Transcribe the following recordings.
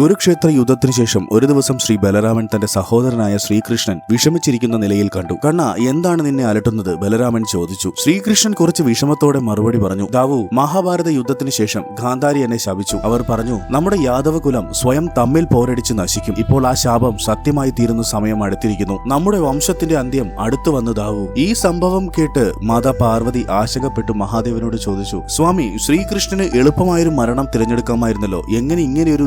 കുരുക്ഷേത്ര യുദ്ധത്തിനു ശേഷം ഒരു ദിവസം ശ്രീ ബലരാമൻ തന്റെ സഹോദരനായ ശ്രീകൃഷ്ണൻ വിഷമിച്ചിരിക്കുന്ന നിലയിൽ കണ്ടു. കണ്ണ എന്താണ് നിന്നെ അലട്ടുന്നത്? ബലരാമൻ ചോദിച്ചു. ശ്രീകൃഷ്ണൻ കുറച്ച് വിഷമത്തോടെ മറുപടി പറഞ്ഞു. ദാവു മഹാഭാരത യുദ്ധത്തിനു ശേഷം ഗാന്ധാരി എന്നെ ശപിച്ചു. അവർ പറഞ്ഞു നമ്മുടെ യാദവ കുലം സ്വയം തമ്മിൽ പോരടിച്ച് നശിക്കും. ഇപ്പോൾ ആ ശാപം സത്യമായി തീരുന്ന സമയം അടുത്തിരിക്കുന്നു. നമ്മുടെ വംശത്തിന്റെ അന്ത്യം അടുത്തു വന്നു ദാവു. ഈ സംഭവം കേട്ട് മാതാ പാർവതി ആശങ്കപ്പെട്ടു. മഹാദേവനോട് ചോദിച്ചു സ്വാമി ശ്രീകൃഷ്ണന് എളുപ്പമായൊരു മരണം തിരഞ്ഞെടുക്കാമായിരുന്നല്ലോ. എങ്ങനെ ഇങ്ങനെ ഒരു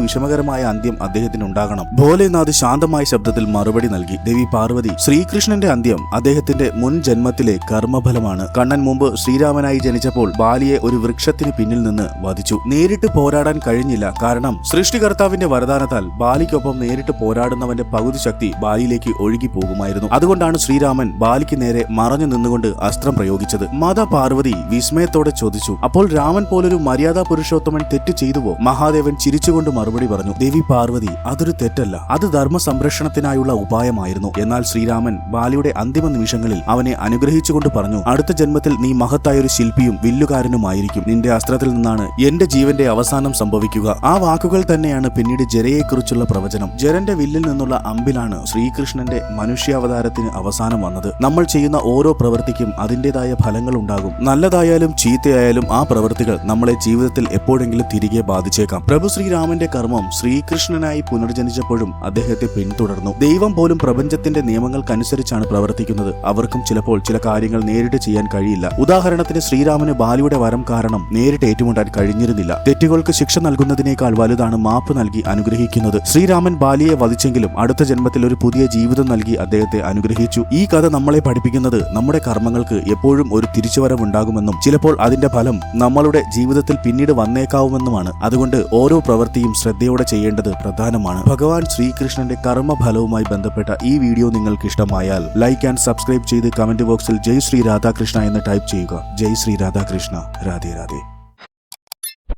വിഷമകരമായ അന്ത്യം അദ്ദേഹത്തിന് ഉണ്ടാകണം ഭോലേനാഥ് ശാന്തമായ ശബ്ദത്തിൽ മറുപടി നൽകി. ദേവി പാർവതി ശ്രീകൃഷ്ണന്റെ അന്ത്യം അദ്ദേഹത്തിന്റെ മുൻ ജന്മത്തിലെ കർമ്മഫലമാണ്. കണ്ണൻ മുമ്പ് ശ്രീരാമനായി ജനിച്ചപ്പോൾ ബാലിയെ ഒരു വൃക്ഷത്തിന് പിന്നിൽ നിന്ന് വധിച്ചു. നേരിട്ട് പോരാടാൻ കഴിഞ്ഞില്ല. കാരണം സൃഷ്ടികർത്താവിന്റെ വരദാനത്താൽ ബാലിക്കൊപ്പം നേരിട്ട് പോരാടുന്നവന്റെ പകുതി ശക്തി ബാലിയിലേക്ക് ഒഴുകി പോകുമായിരുന്നു അതുകൊണ്ടാണ് ശ്രീരാമൻ ബാലിക്ക് നേരെ മറഞ്ഞു നിന്നുകൊണ്ട് അസ്ത്രം പ്രയോഗിച്ചത്. മാതാ പാർവതി വിസ്മയത്തോടെ ചോദിച്ചു അപ്പോൾ രാമൻ പോലൊരു മര്യാദാ പുരുഷോത്തമൻ തെറ്റ് ചെയ്തുവോ? മഹാദേവൻ ചിരിച്ചുകൊണ്ട് മറുപടി പറഞ്ഞു ദേവി പാർവതി അതൊരു തെറ്റല്ല. അത് ധർമ്മ സംരക്ഷണത്തിനായുള്ള ഉപായമായിരുന്നു. എന്നാൽ ശ്രീരാമൻ ബാലിയുടെ അന്തിമ നിമിഷങ്ങളിൽ അവനെ അനുഗ്രഹിച്ചുകൊണ്ട് പറഞ്ഞു അടുത്ത ജന്മത്തിൽ നീ മഹത്തായ ഒരു ശില്പിയും വില്ലുകാരനുമായിരിക്കും. നിന്റെ അസ്ത്രത്തിൽ നിന്നാണ് എന്റെ ജീവന്റെ അവസാനം സംഭവിക്കുക. ആ വാക്കുകൾ തന്നെയാണ് പിന്നീട് ജരയെക്കുറിച്ചുള്ള പ്രവചനം. ജരന്റെ വില്ലിൽ നിന്നുള്ള അമ്പിലാണ് ശ്രീകൃഷ്ണന്റെ മനുഷ്യാവതാരത്തിന് അവസാനം വന്നത്. നമ്മൾ ചെയ്യുന്ന ഓരോ പ്രവൃത്തിക്കും അതിന്റെതായ ഫലങ്ങൾ ഉണ്ടാകും. നല്ലതായാലും ചീത്തയായാലും ആ പ്രവൃത്തികൾ നമ്മളെ ജീവിതത്തിൽ എപ്പോഴെങ്കിലും തിരികെ ബാധിച്ചേക്കാം. പ്രഭു ശ്രീരാമന്റെ കർമ്മം ശ്രീകൃഷ്ണനായി പുനർജനിച്ചപ്പോഴും അദ്ദേഹത്തെ പിന്തുടർന്നു. ദൈവം പോലും പ്രപഞ്ചത്തിന്റെ നിയമങ്ങൾക്കനുസരിച്ചാണ് പ്രവർത്തിക്കുന്നത്. അവർക്കും ചിലപ്പോൾ ചില കാര്യങ്ങൾ നേരിട്ട് ചെയ്യാൻ കഴിയില്ല. ഉദാഹരണത്തിന് ശ്രീരാമന് ബാലിയുടെ വരം കാരണം നേരിട്ട് ഏറ്റുമുട്ടാൻ കഴിഞ്ഞിരുന്നില്ല. തെറ്റുകൾക്ക് ശിക്ഷ നൽകുന്നതിനേക്കാൾ വലുതാണ് മാപ്പ് നൽകി അനുഗ്രഹിക്കുന്നത്. ശ്രീരാമൻ ബാലിയെ വധിച്ചെങ്കിലും അടുത്ത ജന്മത്തിൽ ഒരു പുതിയ ജീവിതം നൽകി അദ്ദേഹത്തെ അനുഗ്രഹിച്ചു. ഈ കഥ നമ്മളെ പഠിപ്പിക്കുന്നത് നമ്മുടെ കർമ്മങ്ങൾക്ക് എപ്പോഴും ഒരു തിരിച്ചുവരവുണ്ടാകുമെന്നും ചിലപ്പോൾ അതിന്റെ ഫലം നമ്മളുടെ ജീവിതത്തിൽ പിന്നീട് വന്നേക്കാവുമെന്നുമാണ്. അതുകൊണ്ട് ഓരോ പ്രവൃത്തിയും ശ്രദ്ധയോടെ ചെയ്യേണ്ടത് പ്രധാനമാണ്. ഭഗവാൻ ശ്രീകൃഷ്ണന്റെ കർമ്മഫലവുമായി ബന്ധപ്പെട്ട ഈ വീഡിയോ നിങ്ങൾക്ക് ഇഷ്ടമായാൽ ലൈക്ക് ആൻഡ് സബ്സ്ക്രൈബ് ചെയ്ത് കമന്റ് ബോക്സിൽ ജയ് ശ്രീ രാധാകൃഷ്ണ എന്ന് ടൈപ്പ് ചെയ്യുക. ജയ് ശ്രീ രാധാകൃഷ്ണ. രാധേ രാധേ.